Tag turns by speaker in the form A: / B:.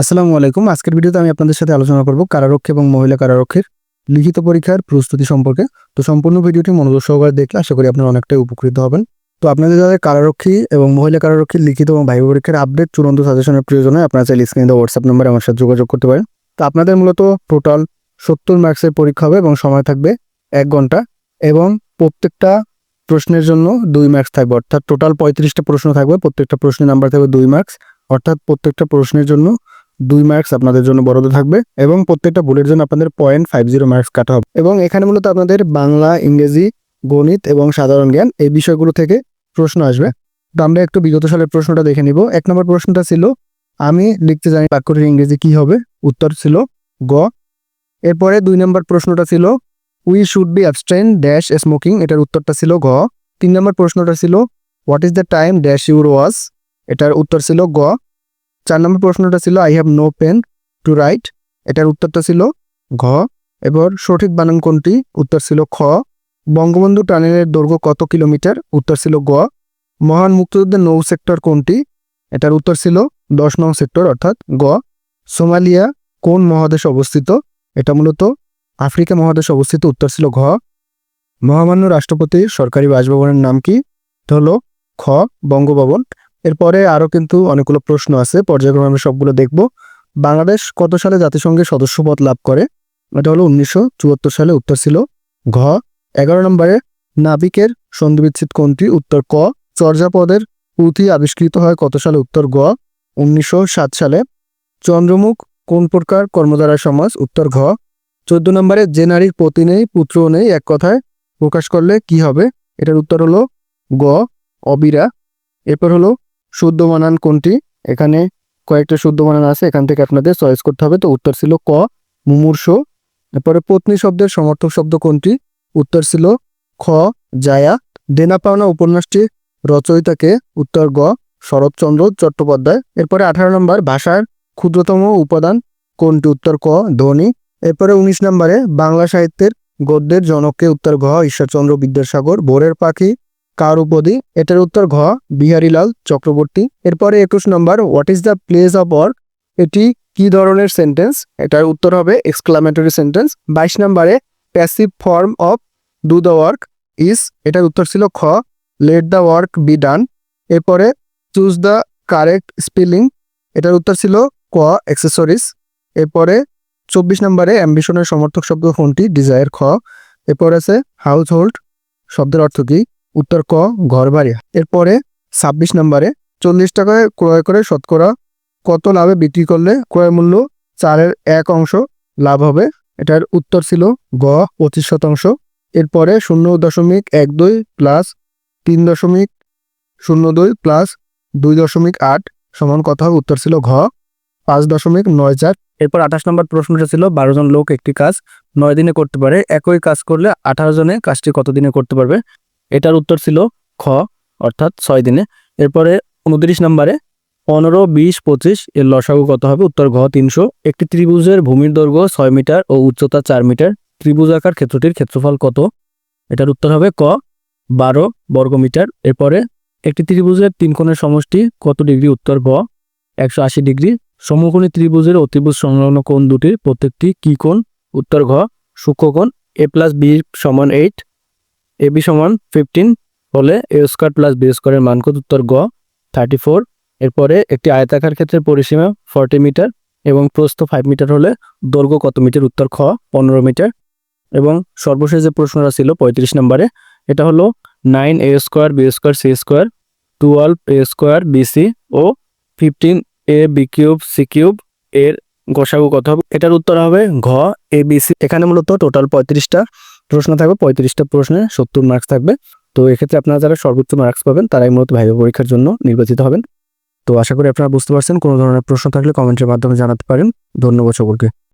A: আসসালামু আলাইকুম। আজকের ভিডিওতে আমি আপনাদের সাথে আলোচনা করব কারারক্ষী এবং মহিলা কারারক্ষীর লিখিত পরীক্ষার প্রস্তুতি সম্পর্কে। তো সম্পূর্ণ ভিডিওটি মনোযোগ সহকারে দেখলে আশা করি আপনারা অনেকটাই উপকৃত হবেন। তো আপনাদের যাদের কারারক্ষী এবং মহিলা কারারক্ষীর লিখিত এবং ভাইবা পরীক্ষার আপডেট চূড়ান্ত সাজেশনের প্রয়োজন আপনারা চাইলে স্ক্রিনে হোয়াটসঅ্যাপ নম্বরে আমার সাথে যোগাযোগ করতে পারেন। তো আপনাদের মূলত টোটাল সত্তর মার্কসের পরীক্ষা হবে এবং সময় থাকবে এক ঘণ্টা এবং প্রত্যেকটা প্রশ্নের জন্য দুই মার্কস থাকবে। অর্থাৎ টোটাল পঁয়ত্রিশটা প্রশ্ন থাকবে, প্রত্যেকটা প্রশ্নের নাম্বার থাকবে দুই মার্কস অর্থাৎ প্রত্যেকটা প্রশ্নের জন্য দুই মার্কস আপনাদের জন্য বরাদ্দ থাকবে এবং প্রত্যেকটা ভুলের জন্য আপনাদের পয়েন্ট ফাইভ জিরো মার্কস কাটা হবে। এবং এখানে মূলত আপনাদের বাংলা, ইংরেজি, গণিত এবং সাধারণ জ্ঞান এই বিষয়গুলো থেকে প্রশ্ন আসবে। তো আমরা একটু বিগত সালের প্রশ্নটা দেখে নিব। এক নম্বর প্রশ্নটা ছিল, আমি লিখতে জানি বাক্যটির ইংরেজি কি হবে? উত্তর ছিল গ। এরপরে দুই নম্বর প্রশ্নটা ছিল we should be abstain dash smoking এটার উত্তরটা ছিল গ। তিন নম্বর প্রশ্নটা ছিল what is the time dash your was এটার উত্তর ছিল গ। চার নম্বর প্রশ্নটা ছিল I have no pen to write এটার উত্তরটা ছিল ঘ। এবার সঠিক বানান কোনটি? উত্তর ছিল খ। বঙ্গবন্ধু টানেলের দৈর্ঘ্য কত কিলোমিটার? উত্তর ছিল গ। মহান মুক্তিযুদ্ধের নৌ সেক্টর কোনটি? এটার উত্তর ছিল দশ নং সেক্টর, অর্থাৎ গ। সোমালিয়া কোন মহাদেশে অবস্থিত? এটা মূলত আফ্রিকা মহাদেশে অবস্থিত, উত্তর ছিল ঘ। মহামান্য রাষ্ট্রপতি সরকারি বাসভবনের নাম কি? হলো খ, বঙ্গভবন। এরপরে আরও কিন্তু অনেকগুলো প্রশ্ন আছে, পর্যায়ক্রমে আমরা সবগুলো দেখব। বাংলাদেশ কত সালে জাতিসংঘের সদস্যপদ লাভ করে? এটা হলো উনিশশো চুয়াত্তর সালে উত্তর ছিল ঘ। এগারো নম্বরে, নাবিকের সন্ধিবিচ্ছেদ কোনটি? উত্তর ক। চর্যাপদের পুঁথি আবিষ্কৃত হয় কত সালে? উত্তর গ। উনিশশো সাত সালে। চন্দ্রমুখ কোন প্রকার কর্মধারা সমাজ? উত্তর ঘ। চোদ্দ নম্বরে যে নারীর পতি নেই পুত্র নেই, এক কথায় প্রকাশ করলে কি হবে? এটার উত্তর হলো গ। অবিরা। এরপর হলো শুদ্ধ বানান কোনটি? এখানে কয়েকটা শুদ্ধ বানান আছে, এখান থেকে আপনাদের চয়েস করতে হবে। তো উত্তর ছিল ক, মুমূর্ষ। এরপরে পত্নী শব্দের সমর্থক শব্দ কোনটি? উত্তর ছিল খ, জায়া। দেনা পাওনা উপন্যাসটি রচয়িতাকে উত্তর গ, শরৎচন্দ্র চট্টোপাধ্যায়। এরপরে আঠারো নম্বর, ভাষার ক্ষুদ্রতম উপাদান কোনটি? উত্তর ক, ধ্বনি। এরপরে উনিশ নম্বরে, বাংলা সাহিত্যের গদ্যের জনককে উত্তর ঘ, ঈশ্বরচন্দ্র বিদ্যাসাগর। ভোরের পাখি কার উপদি? এটার উত্তর ঘ, বিহারীলাল চক্রবর্তী। এরপরে একুশ নম্বর what is the place of work এটি কি ধরনের সেন্টেন্স এটার উত্তর হবে এক্সক্লামেটরি সেন্টেন্স বাইশ নম্বরে passive form of do the work is এটার উত্তর ছিল খ let the work be done এরপরে চুজ দ্য কারেক্ট স্পেলিং এটার উত্তর ছিল ক অ্যাক্সেসরিজ এরপরে, চব্বিশ নম্বরে অ্যাম্বিশনের সমর্থক শব্দ কোনটি? ডিজায়ার খ। এরপর আছে হাউস হোল্ড শব্দের অর্থ কি? উত্তর ক ঘর বাড়ি এরপরে ছাব্বিশ নম্বরে চল্লিশ টাকায় ক্রয় করে শতকরা কত লাভে বিক্রি করলে ক্রয় মূল্য চারের এক অংশ লাভ হবে? এটার উত্তর ছিল গ, পঁচিশ শতাংশ। এরপরে শূন্য দশমিক এক দুই প্লাস তিন দশমিক শূন্য দুই প্লাস দুই দশমিক আট সমান কত হবে উত্তর ছিল ঘ, পাঁচ দশমিক নয় চার। এরপর আঠাশ নম্বর প্রশ্নটা ছিল বারো জন লোক একটি কাজ নয় দিনে করতে পারে, একই কাজ করলে আঠারো জনে কাজটি কত দিনে করতে পারবে? এটার উত্তর ছিল খ, অর্থাৎ ছয় দিনে। এরপরে উনত্রিশ নম্বরে পনেরো, বিশ, পঁচিশ, এর লসাগু কত হবে? উত্তর ঘ, তিনশো। একটি ত্রিভুজের ভূমির দৈর্ঘ্য ছয় মিটার ও উচ্চতা চার মিটার। ত্রিভুজাকার ক্ষেত্রটির ক্ষেত্রফল কত? এটার উত্তর হবে ক, বারো বর্গমিটার এরপরে একটি ত্রিভুজের তিন কোণের সমষ্টি কত ডিগ্রি? উত্তর গ একশো আশি ডিগ্রি। সমকোণী ত্রিভুজের অতিভুজ সংলগ্ন কোণ দুটির প্রত্যেকটি কি কোণ? উত্তর ঘ সূক্ষ্মকোণ এ প্লাস বি সমান এইট। এ বি সমান ফিফটিন হলে এ স্কোয়ার প্লাস বি স্কোয়ারের মান উত্তর গ থার্টি ফোর এরপরে একটি আয়তাকার ক্ষেত্রের পরিসীমা ফর্টি মিটার এবং প্রস্থ ফাইভ মিটার হলে দৈর্ঘ্য কত মিটার উত্তর খ, পনেরো মিটার এবং সর্বশেষ যে প্রশ্নটা ছিল পঁয়ত্রিশ নম্বরে, এটা হলো nine A square B square C square twelve A square BC O fifteen A B cube C cube এর গোসাগু কত হবে? এটার উত্তর হবে ঘ এ বি এখানে মূলত টোটাল পঁয়ত্রিশটা। প্রশ্ন থাকবে, পঁয়ত্রিশটা প্রশ্নে সত্তর মার্কস থাকবে। তো এক্ষেত্রে আপনারা যারা সর্বোচ্চ মার্কস পাবেন, তারাই মূলত ভাইবা পরীক্ষার জন্য নির্বাচিত হবেন। তো আশা করি আপনারা বুঝতে পারছেন, কোনো ধরনের প্রশ্ন থাকলে কমেন্টের মাধ্যমে জানাতে পারেন। ধন্যবাদ সকলকে।